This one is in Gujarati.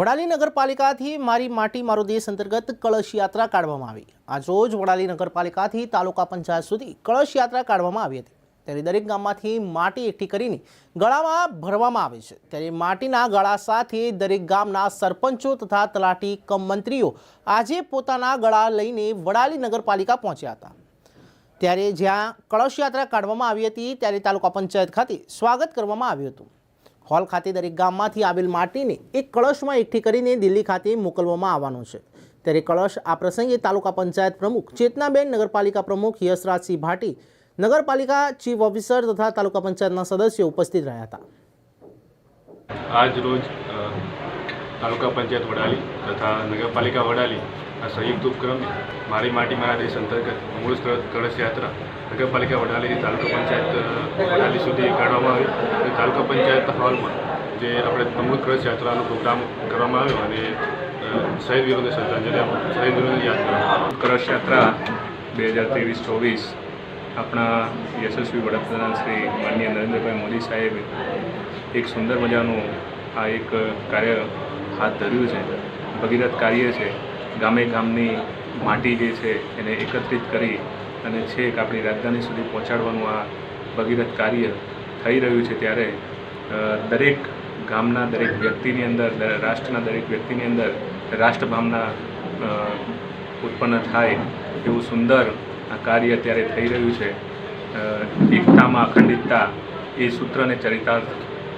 વડાલી નગરપાલિકાથી મારી માટી મારો દેશ અંતર્ગત કળશ યાત્રા કાઢવામાં આવી. આજરોજ વડાલી નગરપાલિકાથી તાલુકા પંચાયત સુધી કળશ યાત્રા કાઢવામાં આવી હતી. ત્યારે દરેક ગામમાંથી માટી એકઠી કરીને ગળામાં ભરવામાં આવે છે. ત્યારે માટીના ગળા સાથે દરેક ગામના સરપંચો તથા તલાટી કમ મંત્રીઓ આજે પોતાના ગળા લઈને વડાલી નગરપાલિકા પહોંચ્યા હતા. ત્યારે જ્યાં કળશ યાત્રા કાઢવામાં આવી હતી, ત્યારે તાલુકા પંચાયત ખાતે સ્વાગત કરવામાં આવ્યું હતું. હોલ ખાતે દરેક ગામમાંથી આવેલ માટીને એક કળશમાં એકઠી કરીને દિલ્હી ખાતે મોકલવામાં આવવાનો છે. ત્યારે કળશ આ પ્રસંગે તાલુકા પંચાયત પ્રમુખ, ચેતનાબેન નગરપાલિકા પ્રમુખ યશરાજસિંહ ભાટી, નગરપાલિકા ચીફ ઓફિસર તથા તાલુકા પંચાયતના સદસ્યો ઉપસ્થિત રહ્યા હતા. આજ રોજ તાલુકા પંચાયત વડાલી તથા નગરપાલિકા વડાલી આ સંયુક્ત ઉપક્રમે મારી માટી મારા દેશ અંતર્ગત મૂળ કળશ યાત્રા નગરપાલિકા વડાલી તાલુકા પંચાયત અ, સુધી કાઢવામાં આવી અને તાલુકા પંચાયત હોલમાં જે આપણે અમૃત કળશ યાત્રાનો પ્રોગ્રામ કરવામાં આવ્યો અને શહીદ વીરોને શ્રદ્ધાંજલિ શહીદ વીરોને યાદ કળશ યાત્રા બે હજાર ત્રેવીસ ચોવીસ આપણા યશસ્વી વડાપ્રધાન શ્રી માનનીય નરેન્દ્રભાઈ મોદી સાહેબે એક સુંદર મજાનું આ એક કાર્ય હાથ ધર્યું છે ભગીરથ કાર્ય છે ગામે ગામની માટી જે છે એને એકત્રિત કરી અને છેક આપણી રાજધાની સુધી પહોંચાડવાનું આ ભગીરથ કાર્ય થઈ રહ્યું છે ત્યારે દરેક ગામના દરેક વ્યક્તિની અંદર રાષ્ટ્રના દરેક વ્યક્તિની અંદર રાષ્ટ્રભાવના ઉત્પન્ન થાય એવું સુંદર આ કાર્ય અત્યારે થઈ રહ્યું છે. એકતામાં અખંડિતતા એ સૂત્રને ચરિતાર્થ